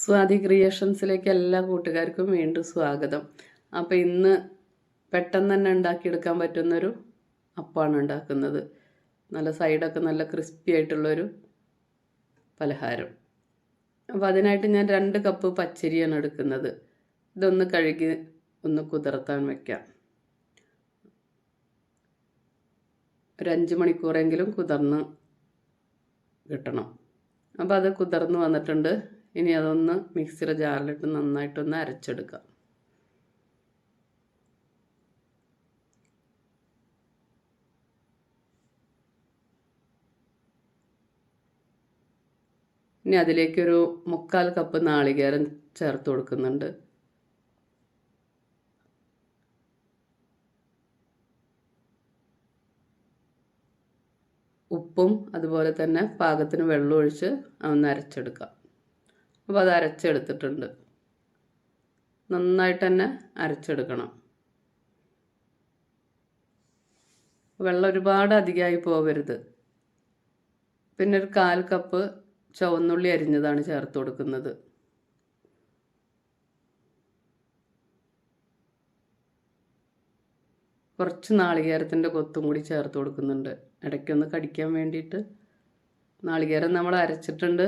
സ്വാതി ക്രിയേഷൻസിലേക്ക് എല്ലാ കൂട്ടുകാർക്കും വീണ്ടും സ്വാഗതം. അപ്പോൾ ഇന്ന് പെട്ടെന്ന് തന്നെ ഉണ്ടാക്കിയെടുക്കാൻ പറ്റുന്നൊരു അപ്പമാണ് ഉണ്ടാക്കുന്നത്. നല്ല സൈഡൊക്കെ നല്ല ക്രിസ്പി ആയിട്ടുള്ളൊരു പലഹാരം. അപ്പോൾ അതിനായിട്ട് ഞാൻ രണ്ട് കപ്പ് പച്ചരിയാണ് എടുക്കുന്നത്. ഇതൊന്ന് കഴുകി ഒന്ന് കുതിർത്താൻ വയ്ക്കാം ഒരു അഞ്ച് മണിക്കൂറെങ്കിലും കുതിർന്ന് കിട്ടണം. അപ്പോൾ അത് കുതിർന്ന് വന്നിട്ടുണ്ട്. ഇനി അതൊന്ന് മിക്സിയുടെ ജാറിലിട്ട് നന്നായിട്ടൊന്ന് അരച്ചെടുക്കാം. ഇനി അതിലേക്കൊരു മുക്കാൽ കപ്പ് നാളികേരം ചേർത്ത് കൊടുക്കുന്നുണ്ട്. ഉപ്പും അതുപോലെ തന്നെ പാകത്തിന് വെള്ളം ഒഴിച്ച് ഒന്ന് അരച്ചെടുക്കാം. അപ്പോൾ അത് അരച്ചെടുത്തിട്ടുണ്ട്. നന്നായിട്ട് തന്നെ അരച്ചെടുക്കണം. വെള്ളം ഒരുപാട് അധികമായി പോകരുത് പിന്നെ ഒരു കാൽ കപ്പ് ചുവന്നുള്ളി അരിഞ്ഞതാണ് ചേർത്ത് കൊടുക്കുന്നത്. കുറച്ച് നാളികേരത്തിന്റെ കൊത്തും കൂടി ചേർത്ത് കൊടുക്കുന്നുണ്ട്. ഇടയ്ക്കൊന്ന് കടിക്കാൻ വേണ്ടിയിട്ട്. നാളികേരം നമ്മൾ അരച്ചിട്ടുണ്ട്.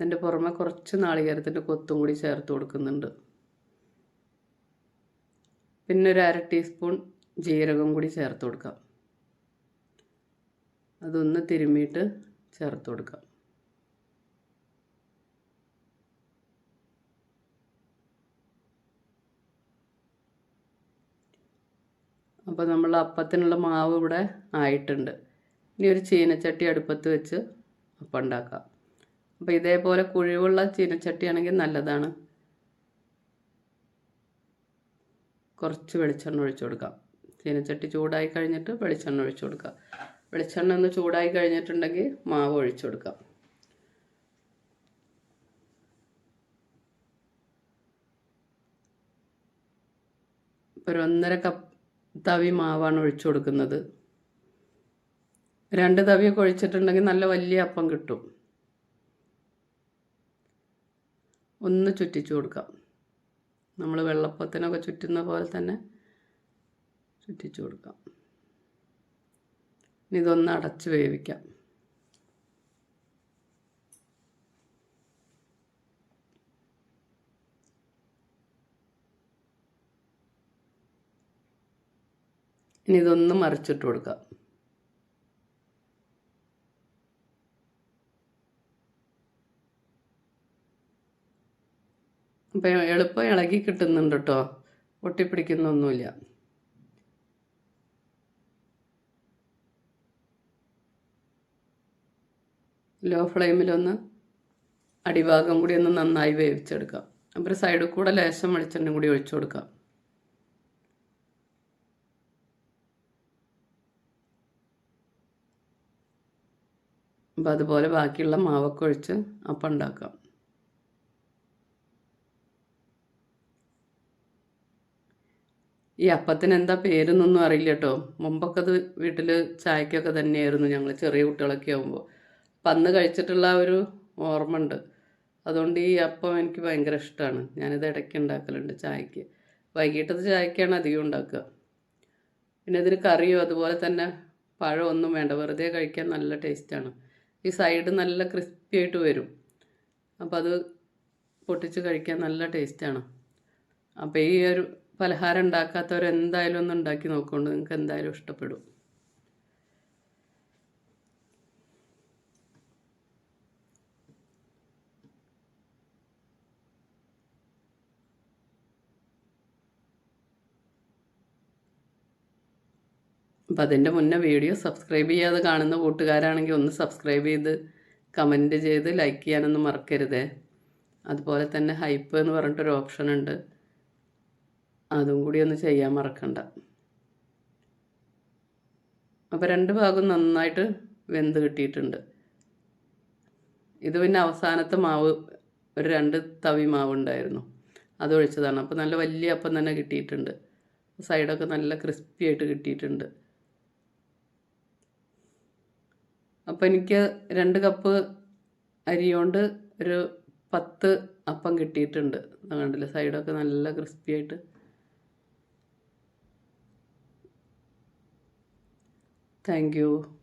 അതിന്റെ പുറമെ കുറച്ച് നാളികേരത്തിന്റെ കൊത്തും കൂടി ചേർത്ത് കൊടുക്കുന്നുണ്ട്. പിന്നെ ഒരു അര ടീസ്പൂൺ ജീരകം കൂടി ചേർത്ത് കൊടുക്കാം. അതൊന്ന് തിരുമ്മിയിട്ട് ചേർത്ത് കൊടുക്കാം. അപ്പോൾ നമ്മൾ അപ്പത്തിനുള്ള മാവ് ഇവിടെ ആയിട്ടുണ്ട്. ഇനി ഒരു ചീനച്ചട്ടി അടുപ്പത്ത് വെച്ച് അപ്പം ഉണ്ടാക്കാം. അപ്പോൾ ഇതേപോലെ കുഴിവുള്ള ചീനച്ചട്ടിയാണെങ്കിൽ നല്ലതാണ്. കുറച്ച് വെളിച്ചെണ്ണ ഒഴിച്ചു കൊടുക്കാം. ചീനച്ചട്ടി ചൂടായി കഴിഞ്ഞിട്ട് വെളിച്ചെണ്ണ ഒഴിച്ചു കൊടുക്കുക വെളിച്ചെണ്ണ ഒന്ന് ചൂടായി കഴിഞ്ഞിട്ടുണ്ടെങ്കിൽ മാവ് ഒഴിച്ചു കൊടുക്കാം. ഒരു ഒന്നര കപ്പ് തവി മാവാണ് ഒഴിച്ചു കൊടുക്കുന്നത്. രണ്ട് തവിയൊക്കെ ഒഴിച്ചിട്ടുണ്ടെങ്കിൽ നല്ല വലിയ അപ്പം കിട്ടും. ഒന്ന് ചുറ്റിച്ചു കൊടുക്കാം. നമ്മൾ വെള്ളപ്പത്തിനൊക്കെ ചുറ്റുന്ന പോലെ തന്നെ ചുറ്റിച്ചു കൊടുക്കാം. ഇനി ഇതൊന്ന് അടച്ച് വേവിക്കാം. ഇനി ഇതൊന്ന് മറിച്ചിട്ട് കൊടുക്കാം. അപ്പം എളുപ്പം ഇളകി കിട്ടുന്നുണ്ട് കേട്ടോ ഒട്ടിപ്പിടിക്കുന്നൊന്നുമില്ല ലോ ഫ്ലെയിമിലൊന്ന് അടിഭാഗം കൂടി ഒന്ന് നന്നായി വേവിച്ചെടുക്കാം. അപ്പോൾ സൈഡിൽ കൂടെ ലേശം വെളിച്ചെണ്ണ കൂടി ഒഴിച്ചു കൊടുക്കാം. അപ്പോൾ അതുപോലെ ബാക്കിയുള്ള മാവൊക്കെ ഒഴിച്ച് അപ്പം ഉണ്ടാക്കാം. ഈ അപ്പത്തിന് എന്താ പേരെന്നൊന്നും അറിയില്ല കേട്ടോ മുമ്പൊക്കെ അത് വീട്ടിൽ ചായക്കൊക്കെ തന്നെയായിരുന്നു ഞങ്ങൾ ചെറിയ കുട്ടികളൊക്കെ ആകുമ്പോൾ അപ്പം അന്ന് കഴിച്ചിട്ടുള്ള ഒരു ഓർമ്മ ഉണ്ട് അതുകൊണ്ട് ഈ അപ്പം എനിക്ക് ഭയങ്കര ഇഷ്ടമാണ് ഞാനിത് ഇടയ്ക്ക് ഉണ്ടാക്കലുണ്ട് ചായക്ക്. വൈകിട്ടത്തെ ചായക്കാണ് അധികം ഉണ്ടാക്കുക. പിന്നെ ഇതിന് കറിയോ അതുപോലെ തന്നെ പഴം ഒന്നും വേണ്ട. വെറുതെ കഴിക്കാൻ നല്ല ടേസ്റ്റാണ്. ഈ സൈഡ് നല്ല ക്രിസ്പി ആയിട്ട് വരും. അപ്പോൾ അത് പൊട്ടിച്ച് കഴിക്കാൻ നല്ല ടേസ്റ്റാണ്. അപ്പോൾ ഈ ഒരു പലഹാരം ഉണ്ടാക്കാത്തവർ എന്തായാലും ഒന്ന് ഉണ്ടാക്കി നോക്കൊണ്ട് നിങ്ങൾക്ക് എന്തായാലും ഇഷ്ടപ്പെടും. അപ്പം അതിന്റെ മുന്നേ വീഡിയോ സബ്സ്ക്രൈബ് ചെയ്യാതെ കാണുന്ന കൂട്ടുകാരാണെങ്കിൽ ഒന്ന് സബ്സ്ക്രൈബ് ചെയ്ത് കമന്റ് ചെയ്ത് ലൈക്ക് ചെയ്യാനൊന്നും മറക്കരുതേ. അതുപോലെ തന്നെ ഹൈപ്പ് എന്ന് പറഞ്ഞിട്ടൊരു ഓപ്ഷൻ ഉണ്ട്. അതും കൂടി ഒന്ന് ചെയ്യാൻ മറക്കണ്ട. അപ്പോൾ രണ്ട് ഭാഗം നന്നായിട്ട് വെന്ത് കിട്ടിയിട്ടുണ്ട്. ഇത് പിന്നെ അവസാനത്തെ മാവ് ഒരു രണ്ട് തവി മാവ് ഉണ്ടായിരുന്നു. അത് ഒഴിച്ചതാണ്. അപ്പോൾ നല്ല വലിയ അപ്പം തന്നെ കിട്ടിയിട്ടുണ്ട്. സൈഡൊക്കെ നല്ല ക്രിസ്പി ആയിട്ട് കിട്ടിയിട്ടുണ്ട്. അപ്പോൾ എനിക്ക് രണ്ട് കപ്പ് അരി കൊണ്ട് ഒരു പത്ത് അപ്പം കിട്ടിയിട്ടുണ്ട്. കണ്ടില്ലേ? സൈഡൊക്കെ നല്ല ക്രിസ്പി ആയിട്ട് Thank you.